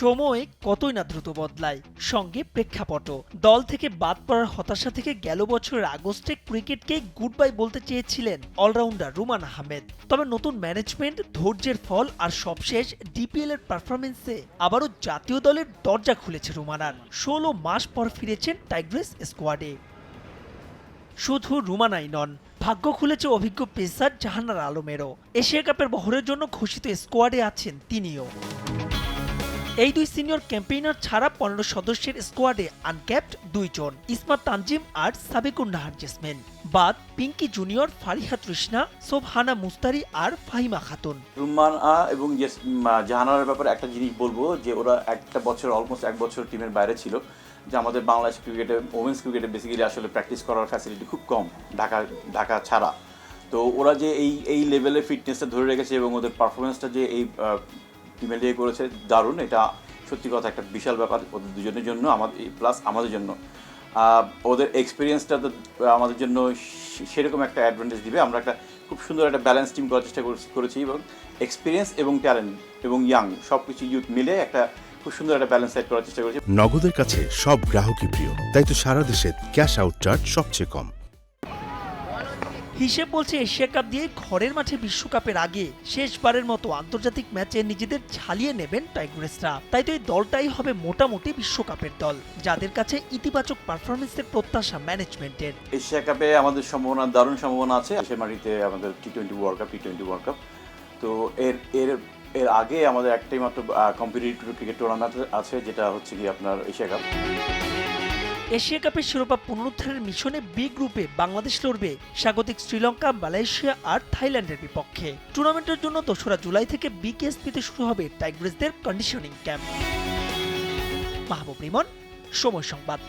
সময় কতই না দ্রুত বদলায়। সঙ্গে প্রেক্ষাপটও। দল থেকে বাদ পড়ার হতাশা থেকে গেল বছরের আগস্টে ক্রিকেটকে গুড বাই বলতে চেয়েছিলেন অলরাউন্ডার রুমান আহমেদ। তবে নতুন ম্যানেজমেন্ট ধৈর্যের ফল আর সবশেষ ডিপিএল এর পারফরমেন্সে আবারও জাতীয় দলের দরজা খুলেছে রুমানার ষোলো মাস পর ফিরেছেন টাইগ্রেস স্কোয়াডে শুধু রুমানাই নন, ভাগ্য খুলেছে অভিজ্ঞ পেসার জাহানার আলমেরও। এশিয়া কাপের বহরের জন্য ঘোষিত স্কোয়াডে আছেন তিনিও। এই দুই সিনিয়র ক্যাম্পেইনার ছাড়া পনেরো সদস্যের স্কোয়াডে আনক্যাপড দুইজন, ইসমাত তানজিম আর সাবিকুন নাহার জেসমেন। বাদ, পিঙ্কি জুনিয়র ফারিহা তৃষ্ণা, সোবহানা মুস্তারি আর ফাহিমা খাতুন। রুম্মান, আ এবং জাহানার ব্যাপারে একটা জিনিস বলব যে ওরা একটা বছর অলমোস্ট এক বছর টিমের বাইরে ছিল। যে আমাদের বাংলাদেশ ক্রিকেটে ওমেন্স ক্রিকেটে বেসিক্যালি আসলে প্র্যাকটিস করার ফ্যাসিলিটি খুব কম, ঢাকা ঢাকা ছাড়া। তো ওরা যে এই এই লেভেলে ফিটনেসটা ধরে রেখেছে এবং ওদের পারফরমেন্সটা যে এই টিমে দিয়ে করেছে, দারুণ, এটা সত্যি কথা একটা বিশাল ব্যাপার, ওদের দুজনের জন্য আমাদের প্লাস আমাদের জন্য। ওদের এক্সপিরিয়েন্সটা তো আমাদের জন্য সেরকম একটা অ্যাডভান্টেজ দিবে। আমরা একটা খুব সুন্দর একটা ব্যালেন্স টিম করার চেষ্টা করছি- করেছি এবং এক্সপিরিয়েন্স এবং ট্যালেন্ট এবং ইয়াং সব কিছু ইউথ মিলে একটা খুব সুন্দর একটা ব্যালেন্স সেট করার চেষ্টা করেছি। নগদের কাছে সব গ্রাহকই প্রিয়, তাই তো সারা দেশে ক্যাশ আউট চার্জ সবচেয়ে কম। হিসেব বলছে এশিয়া কাপ দিয়ে ঘরের মাঠে বিশ্বকাপের আগে শেষবারের মতো আন্তর্জাতিক ম্যাচে নিজেদের ঝালিয়ে নেবেন টাইগ্রেসরা। তাই তো এই দলটাই হবে মোটামুটি বিশ্বকাপের দল, যাদের কাছে ইতিবাচক পারফরমেন্সের প্রত্যাশা ম্যানেজমেন্টের। এশিয়া কাপে আমাদের সম্ভাবনা, দারুণ সম্ভাবনা আছে। সে মাটিতে আমাদের T twenty world cup T twenty world cup তো এর এর এর আগে আমাদের একটাই মাত্র কম্পিটিটিভ ক্রিকেট টুর্নামেন্ট আছে, যেটা হচ্ছে কি আপনার এশিয়া কাপ। এশিয়া কাপের শিরোপা পুনরুদ্ধারের মিশনে বি গ্রুপে বাংলাদেশ লড়বে স্বাগতিক শ্রীলঙ্কা, মালয়েশিয়া আর থাইল্যান্ডের বিপক্ষে। টুর্নামেন্টের জন্য দোসরা জুলাই থেকে বিকেএসপিতে শুরু হবে টাইগ্রেসদের কন্ডিশনিং ক্যাম্প মাহবুব রিমন, সময় সংবাদ।